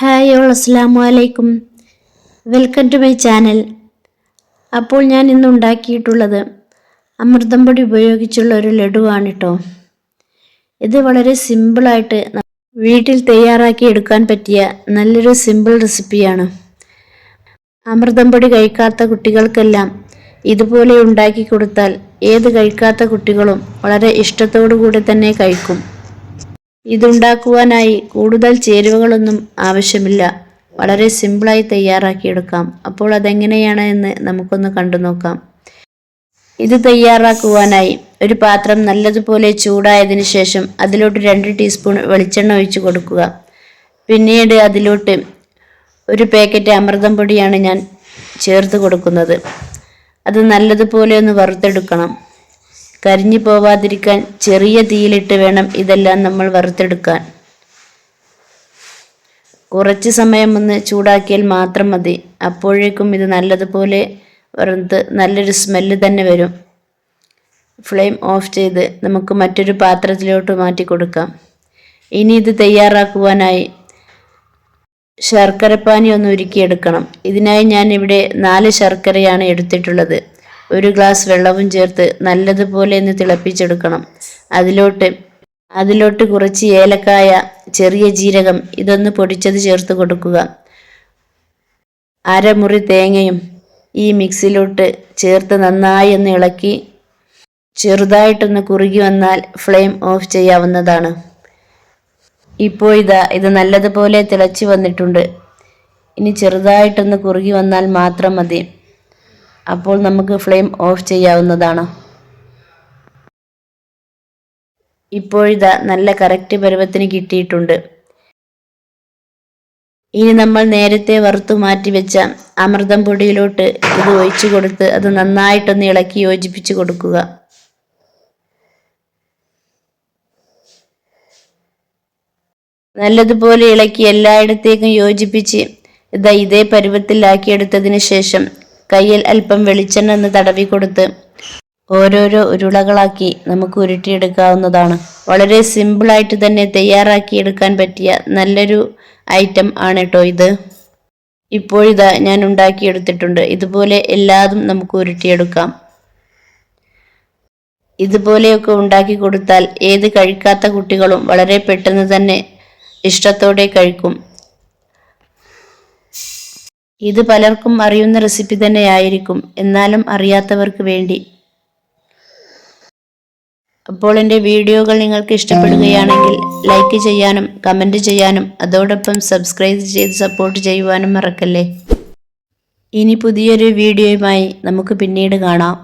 Hi all അസ്സാം വലൈക്കും welcome to my channel. അപ്പോൾ ഞാൻ ഇന്ന് ഉണ്ടാക്കിയിട്ടുള്ളത് അമൃതം പൊടി ഉപയോഗിച്ചുള്ള ഒരു ലഡുവാണ് കേട്ടോ ഇത് വളരെ സിമ്പിളായിട്ട് വീട്ടിൽ തയ്യാറാക്കി എടുക്കാൻ പറ്റിയ നല്ലൊരു സിമ്പിൾ റെസിപ്പിയാണ്. അമൃതം പൊടി കഴിക്കാത്ത കുട്ടികൾക്കെല്ലാം ഇതുപോലെ ഉണ്ടാക്കി കൊടുത്താൽ ഏത് കഴിക്കാത്ത കുട്ടികളും വളരെ ഇഷ്ടത്തോടു കൂടി തന്നെ കഴിക്കും. ഇതുണ്ടാക്കുവാനായി കൂടുതൽ ചേരുവകളൊന്നും ആവശ്യമില്ല. വളരെ സിമ്പിളായി തയ്യാറാക്കിയെടുക്കാം. അപ്പോൾ അതെങ്ങനെയാണ് എന്ന് നമുക്കൊന്ന് കണ്ടു നോക്കാം. ഇത് തയ്യാറാക്കുവാനായി ഒരു പാത്രം നല്ലതുപോലെ ചൂടായതിനു ശേഷം അതിലോട്ട് രണ്ട് ടീസ്പൂൺ വെളിച്ചെണ്ണ ഒഴിച്ച് കൊടുക്കുക. പിന്നീട് അതിലോട്ട് ഒരു പാക്കറ്റ് അമൃതം പൊടിയാണ് ഞാൻ ചേർത്ത് കൊടുക്കുന്നത്. അത് നല്ലതുപോലെ ഒന്ന് വറുത്തെടുക്കണം. കരിഞ്ഞു പോവാതിരിക്കാൻ ചെറിയ തീയിലിട്ട് വേണം ഇതെല്ലാം നമ്മൾ വറുത്തെടുക്കാൻ. കുറച്ച് സമയം ഒന്ന് ചൂടാക്കിയാൽ മാത്രം മതി. അപ്പോഴേക്കും ഇത് നല്ലതുപോലെ വറുത്ത് നല്ലൊരു സ്മെല്ല് തന്നെ വരും. ഫ്ലെയിം ഓഫ് ചെയ്ത് നമുക്ക് മറ്റൊരു പാത്രത്തിലോട്ട് മാറ്റി കൊടുക്കാം. ഇനി ഇത് തയ്യാറാക്കുവാനായി ശർക്കരപ്പാനി ഒന്ന് ഉരുക്കിയെടുക്കണം. ഇതിനായി ഞാൻ ഇവിടെ നാല് ശർക്കരയാണ് എടുത്തിട്ടുള്ളത്. ഒരു ഗ്ലാസ് വെള്ളവും ചേർത്ത് നല്ലതുപോലെ ഒന്ന് തിളപ്പിച്ചെടുക്കണം. അതിലോട്ട് അതിലോട്ട് കുറച്ച് ഏലക്കായ ചെറിയ ജീരകം ഇതൊന്ന് പൊടിച്ചത് ചേർത്ത് കൊടുക്കുക. അരമുറി തേങ്ങയും ഈ മിക്സിലോട്ട് ചേർത്ത് നന്നായി ഒന്ന് ഇളക്കി ചെറുതായിട്ടൊന്ന് കുറുകി വന്നാൽ ഫ്ലെയിം ഓഫ് ചെയ്യാവുന്നതാണ്. ഇപ്പോൾ ഇതാ ഇത് നല്ലതുപോലെ തിളച്ച് വന്നിട്ടുണ്ട്. ഇനി ചെറുതായിട്ടൊന്ന് കുറുകി വന്നാൽ മാത്രം മതി. അപ്പോൾ നമുക്ക് ഫ്ലെയിം ഓഫ് ചെയ്യാവുന്നതാണ്. ഇപ്പോഴിതാ നല്ല കറക്റ്റ് പരുവത്തിന് കിട്ടിയിട്ടുണ്ട്. ഇനി നമ്മൾ നേരത്തെ വറുത്തു മാറ്റി വെച്ച അമൃതം പൊടിയിലോട്ട് ഇത് ഒഴിച്ചു കൊടുത്ത് അത് നന്നായിട്ടൊന്ന് ഇളക്കി യോജിപ്പിച്ചു കൊടുക്കുക. നല്ലതുപോലെ ഇളക്കി എല്ലായിടത്തേക്കും യോജിപ്പിച്ച് ഇതാ ഇതേ പരുവത്തിലാക്കിയെടുത്തതിന് ശേഷം കയ്യിൽ അല്പം വെളിച്ചെണ്ണ തടവി കൊടുത്ത് ഓരോരോ ഉരുളകളാക്കി നമുക്ക് ഉരുട്ടിയെടുക്കാവുന്നതാണ്. വളരെ സിമ്പിളായിട്ട് തന്നെ തയ്യാറാക്കിയെടുക്കാൻ പറ്റിയ നല്ലൊരു ഐറ്റം ആണ് കേട്ടോ ഇത്. ഇപ്പോഴിതാ ഞാൻ ഉണ്ടാക്കിയെടുത്തിട്ടുണ്ട്. ഇതുപോലെ എല്ലാതും നമുക്ക് ഉരുട്ടിയെടുക്കാം. ഇതുപോലെയൊക്കെ ഉണ്ടാക്കി കൊടുത്താൽ ഏത് കഴിക്കാത്ത കുട്ടികളും വളരെ പെട്ടെന്ന് തന്നെ ഇഷ്ടത്തോടെ കഴിക്കും. ഇത് പലർക്കും അറിയുന്ന റെസിപ്പി തന്നെയായിരിക്കും എന്നാലും അറിയാത്തവർക്ക് വേണ്ടി. അപ്പോൾ എന്റെ വീഡിയോകൾ നിങ്ങൾക്ക് ഇഷ്ടപ്പെടുകയാണെങ്കിൽ ലൈക്ക് ചെയ്യാനും കമന്റ് ചെയ്യാനും അതോടൊപ്പം സബ്സ്ക്രൈബ് ചെയ്ത് സപ്പോർട്ട് ചെയ്യുവാനും മറക്കല്ലേ? ഇനി പുതിയൊരു വീഡിയോയുമായി നമുക്ക് പിന്നീട് കാണാം.